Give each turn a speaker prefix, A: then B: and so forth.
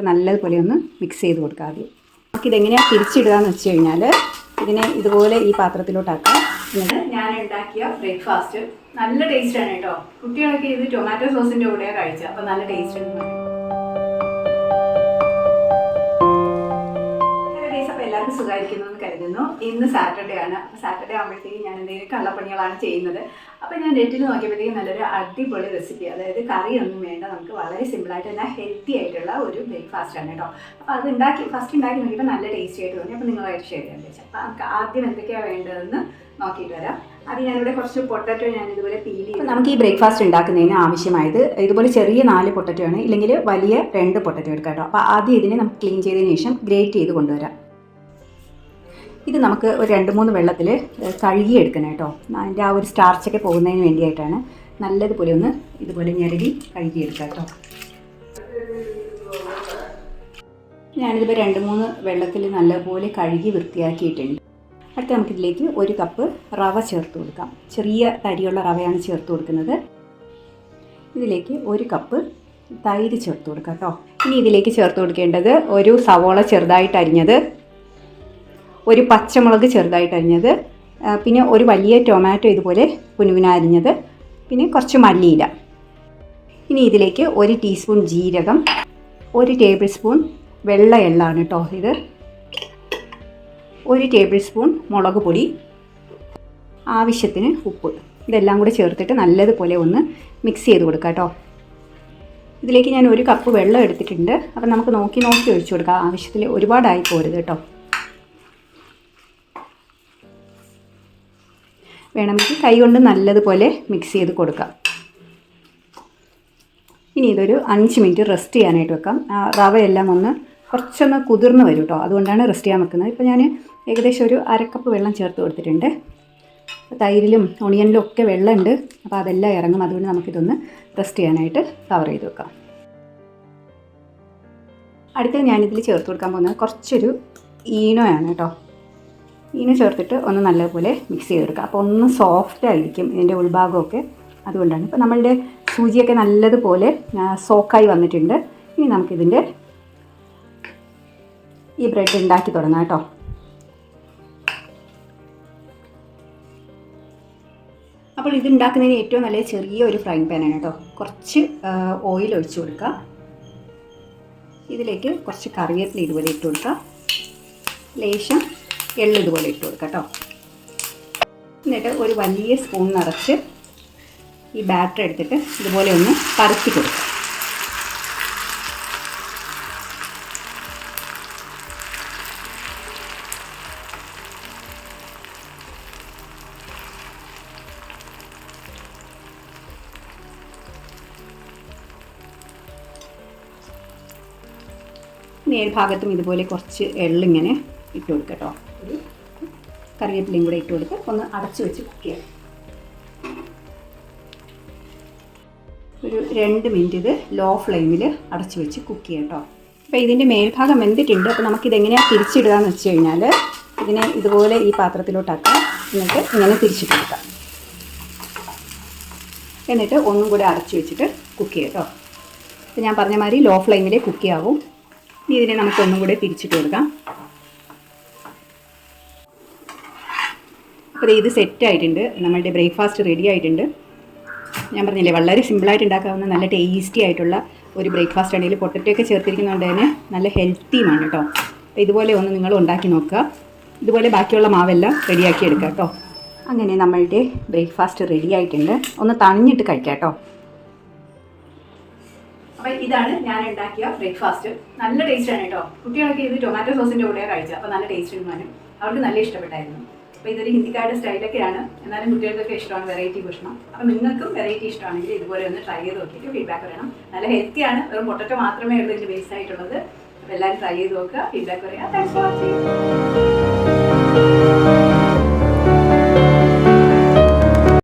A: അപ്പോൾ നല്ലതുപോലെ ഒന്ന് മിക്സ് ചെയ്ത് കൊടുക്കുക ആദ്യം. നമുക്കിതെങ്ങനെയാണ് തിരിച്ചിടുക എന്ന് വെച്ച് കഴിഞ്ഞാൽ ഇതിനെ ഇതുപോലെ ഈ പാത്രത്തിലോട്ടാക്കാം ഞാൻ ഉണ്ടാക്കിയ ബ്രേക്ക്ഫാസ്റ്റ് നല്ല ടേസ്റ്റാണ് കേട്ടോ. കുട്ടികളൊക്കെ ഇത് ടൊമാറ്റോ സോസിന്റെ കൂടെയാണ് കഴിച്ചത്. അപ്പോൾ നല്ല ടേസ്റ്റ് ഉണ്ട്. എല്ലാവർക്കും സുഖമായിരിക്കുന്നു എന്ന് കരുതുന്നു. ഇന്ന് സാറ്റർഡേ ആണ്. സാറ്റർഡേ ആകുമ്പോഴത്തേക്കും ഞാൻ എന്തെങ്കിലും കള്ളപ്പണികളാണ് ചെയ്യുന്നത്. അപ്പോൾ ഞാൻ നെറ്റിൽ നോക്കിയപ്പോഴത്തേക്കും നല്ലൊരു അടിപൊളി റെസിപ്പി അതായത് കറിയൊന്നും വേണ്ട നമുക്ക് വളരെ സിമ്പിളായിട്ട് തന്നെ ഹെൽത്തി ആയിട്ടുള്ള ഒരു ബ്രേക്ക്ഫാസ്റ്റ് ആണ് കേട്ടോ. അപ്പോൾ അത് ഉണ്ടാക്കി ഫസ്റ്റ് ഉണ്ടാക്കി നോക്കിയപ്പോൾ നല്ല ടേസ്റ്റി ആയിട്ട് തോന്നി. അപ്പോൾ നിങ്ങളായിട്ട് ഷെയർ ചെയ്യാൻ വെച്ചാൽ അപ്പോൾ നമുക്ക് ആദ്യം എന്തൊക്കെയാണ് വേണ്ടതെന്ന് നോക്കിയിട്ട് വരാം. അത് ഞാനിവിടെ കുറച്ച് പൊട്ടറ്റോ ഞാൻ ഇതുപോലെ പീൽ ചെയ്യും നമുക്ക് ഈ ബ്രേക്ക്ഫാസ്റ്റ് ഉണ്ടാക്കുന്നതിന് ആവശ്യമായത് ഇതുപോലെ ചെറിയ നാല് പൊട്ടറ്റോ ആണ്. ഇല്ലെങ്കിൽ വലിയ രണ്ട് പൊട്ടറ്റോ എടുക്കാം കേട്ടോ. അപ്പോൾ ആദ്യം ഇതിനെ നമുക്ക് ക്ലീൻ ചെയ്തതിന് ശേഷം ഗ്രേറ്റ് ചെയ്ത് കൊണ്ടുവരാം. ഇത് നമുക്ക് ഒരു രണ്ട് മൂന്ന് വെള്ളത്തിൽ കഴുകി എടുക്കണം കേട്ടോ. അതിന്റെ ആ ഒരു സ്റ്റാർച്ചൊക്കെ പോകുന്നതിന് വേണ്ടിയിട്ടാണ് നല്ലതുപോലെ ഒന്ന് ഇതുപോലെ ഞെരടി കഴുകിയെടുക്കാം കേട്ടോ. ഞാനിതിപ്പോൾ രണ്ട് മൂന്ന് വെള്ളത്തിൽ നല്ലപോലെ കഴുകി വൃത്തിയാക്കിയിട്ടുണ്ട്. അടുത്ത നമുക്കിതിലേക്ക് ഒരു കപ്പ് റവ ചേർത്ത് കൊടുക്കാം. ചെറിയ തരിയുള്ള റവയാണ് ചേർത്ത് കൊടുക്കുന്നത്. ഇതിലേക്ക് ഒരു കപ്പ് തൈര് ചേർത്ത് കൊടുക്കാം കേട്ടോ. ഇനി ഇതിലേക്ക് ചേർത്ത് കൊടുക്കേണ്ടത് ഒരു സവോള ചെറുതായിട്ട് അരിഞ്ഞത് ഒരു പച്ചമുളക് ചെറുതായിട്ട് അരിഞ്ഞത് പിന്നെ ഒരു വലിയ ടൊമാറ്റോ ഇതുപോലെ കുനുകുന അരിഞ്ഞത് പിന്നെ കുറച്ച് മല്ലിയില. ഇനി ഇതിലേക്ക് ഒരു ടീസ്പൂൺ ജീരകം ഒരു ടേബിൾ സ്പൂൺ വെള്ള എള്ളാണ് കേട്ടോ ഇത് ഒരു ടേബിൾ സ്പൂൺ മുളക് പൊടി ആവശ്യത്തിന് ഉപ്പ്. ഇതെല്ലാം കൂടി ചേർത്തിട്ട് നല്ലതുപോലെ ഒന്ന് മിക്സ് ചെയ്ത് കൊടുക്കാം കേട്ടോ ഇതിലേക്ക് ഞാൻ ഒരു കപ്പ് വെള്ളം എടുത്തിട്ടുണ്ട്. അപ്പം നമുക്ക് നോക്കി നോക്കി ഒഴിച്ചു കൊടുക്കാം. ആവശ്യത്തിൽ ഒരുപാടായി പോരുത് കേട്ടോ വേണമെങ്കിൽ കൈകൊണ്ട് നല്ലതുപോലെ മിക്സ് ചെയ്ത് കൊടുക്കാം. ഇനി ഇതൊരു അഞ്ച് മിനിറ്റ് റെസ്റ്റ് ചെയ്യാനായിട്ട് വെക്കാം. റവയെല്ലാം ഒന്ന് കുറച്ചൊന്ന് കുതിർന്ന് വരും കേട്ടോ അതുകൊണ്ടാണ് റെസ്റ്റ് ചെയ്യാൻ വെക്കുന്നത്. ഇപ്പോൾ ഞാൻ ഏകദേശം ഒരു അരക്കപ്പ് വെള്ളം ചേർത്ത് കൊടുത്തിട്ടുണ്ട്. തൈരിലും ഒണിയനിലും ഒക്കെ വെള്ളമുണ്ട്. അപ്പോൾ അതെല്ലാം ഇറങ്ങും. അതുകൊണ്ട് നമുക്കിതൊന്ന് റെസ്റ്റ് ചെയ്യാനായിട്ട് കവർ ചെയ്ത് വെക്കാം. അടുത്തത് ഞാനിതിൽ ചേർത്ത് കൊടുക്കാൻ പോകുന്നത് കുറച്ചൊരു ഈനോയാണ് കേട്ടോ ഈനോ ചേർത്തിട്ട് ഒന്ന് നല്ലപോലെ മിക്സ് ചെയ്തെടുക്കുക അപ്പോൾ ഒന്ന് സോഫ്റ്റ് ആയിരിക്കും ഇതിന്റെ ഉൾഭാഗമൊക്കെ. അതുകൊണ്ടാണ്. ഇപ്പോൾ നമ്മളുടെ സൂചിയൊക്കെ നല്ലതുപോലെ സോക്കായി വന്നിട്ടുണ്ട്. ഇനി നമുക്കിതിന്റെ ഈ ബ്രെഡ് ഉണ്ടാക്കി തുടങ്ങാം കേട്ടോ. അപ്പോൾ ഇത് ഉണ്ടാക്കുന്നതിന് ഏറ്റവും നല്ല ചെറിയ ഒരു ഫ്രൈ പാനാണ് കേട്ടോ. കുറച്ച് ഓയിൽ ഒഴിച്ചു കൊടുക്കുക ഇതിലേക്ക് കുറച്ച് കറിവേപ്പില ഇതുപോലെ ഇട്ട് കൊടുക്കുക ലേശം എള്ള് ഇതുപോലെ ഇട്ട് കൊടുക്കാം കേട്ടോ. എന്നിട്ട് ഒരു വലിയ സ്പൂൺ നിറച്ച് ഈ ബാറ്റർ എടുത്തിട്ട് ഇതുപോലെ ഒന്ന് പരത്തി കൊടുക്കുക മേൽഭാഗത്തും ഇതുപോലെ കുറച്ച് എള്ളിങ്ങനെ ഇട്ട് കൊടുക്കുക കേട്ടോ. ഒരു കറിവേപ്പിലയും കൂടെ ഇട്ട് കൊടുക്കുക ഒന്ന് അടച്ചു വെച്ച് കുക്ക് ചെയ്യാം. ഒരു രണ്ട് മിനിറ്റ് ഇത് ലോ ഫ്ലെയിമിൽ അടച്ചു വെച്ച് കുക്ക് ചെയ്യാം കേട്ടോ. അപ്പോൾ ഇതിന്റെ മേൽഭാഗം വെന്തിട്ടുണ്ട്. അപ്പോൾ നമുക്കിതെങ്ങനെയാണ് തിരിച്ചിടുക എന്ന് വെച്ച് കഴിഞ്ഞാൽ ഇതിനെ ഇതുപോലെ ഈ പാത്രത്തിലോട്ടാക്കാം എന്നിട്ട് ഇങ്ങനെ തിരിച്ചിട്ട് കൊടുക്കാം. എന്നിട്ട് ഒന്നും കൂടെ അടച്ചു വെച്ചിട്ട് കുക്ക് ചെയ്യാം കേട്ടോ. ഞാൻ പറഞ്ഞ മാതിരി ലോ ഫ്ലെയിമിൽ കുക്ക് ചെയ്യാവും. ഇനി ഇതിനെ നമുക്ക് ഒന്നും കൂടെ തിരിച്ചിട്ട് കൊടുക്കാം. അപ്പോൾ ഇത് സെറ്റ് ആയിട്ടുണ്ട്. നമ്മളുടെ ബ്രേക്ക്ഫാസ്റ്റ് റെഡി ആയിട്ടുണ്ട്. ഞാൻ പറഞ്ഞില്ലേ വളരെ സിമ്പിളായിട്ട് ഉണ്ടാക്കാവുന്ന നല്ല ടേസ്റ്റി ആയിട്ടുള്ള ഒരു ബ്രേക്ക്ഫാസ്റ്റ് ആണെങ്കിൽ പൊട്ടറ്റോ ഒക്കെ ചേർത്തിരിക്കുന്നതുകൊണ്ട് തന്നെ നല്ല ഹെൽത്തിയുമാണ് കേട്ടോ അപ്പോൾ ഇതുപോലെ ഒന്ന് നിങ്ങൾ ഉണ്ടാക്കി നോക്കുക. ഇതുപോലെ ബാക്കിയുള്ള മാവെല്ലാം റെഡിയാക്കി എടുക്കുക കേട്ടോ അങ്ങനെ നമ്മളുടെ ബ്രേക്ക്ഫാസ്റ്റ് റെഡി ആയിട്ടുണ്ട്. ഒന്ന് തണിഞ്ഞിട്ട് കഴിക്കാം കേട്ടോ അപ്പോൾ ഇതാണ് ഞാൻ ഉണ്ടാക്കിയ ബ്രേക്ക്ഫാസ്റ്റ് നല്ല ടേസ്റ്റ് ആണ് കേട്ടോ കുട്ടികളൊക്കെ ഇത് ടൊമാറ്റോ സോസിന്റെ കൂടെയാണ് കഴിച്ചത്. അപ്പോൾ നല്ല ടേസ്റ്റ് ഉണ്ടാനും അവർക്ക് നല്ല ഇഷ്ടപ്പെട്ടായിരുന്നു. അപ്പോൾ ഇതൊരു ഹിന്ദിക്കാരുടെ സ്റ്റൈലൊക്കെയാണ് എന്നാലും കുട്ടികൾക്കൊക്കെ ഇഷ്ടമാണ് വെറൈറ്റി ഭക്ഷണം. അപ്പോൾ നിങ്ങൾക്കും വെറൈറ്റി ഇഷ്ടമാണെങ്കിൽ ഇതുപോലെ ഒന്ന് ട്രൈ ചെയ്ത് നോക്കിയിട്ട് ഫീഡ്ബാക്ക് പറയണം. നല്ല ഹെൽത്തിയാണ് വെറും പൊട്ടറ്റോ മാത്രമേ ഉള്ളൂ ഇതിന്റെ ബേസ് ആയിട്ടുള്ളത്. അപ്പോൾ എല്ലാവരും ട്രൈ ചെയ്ത് നോക്കുക. ഫീഡ്ബാക്ക് പറയാം താങ്ക്സ് ഫോർ വാച്ചിങ്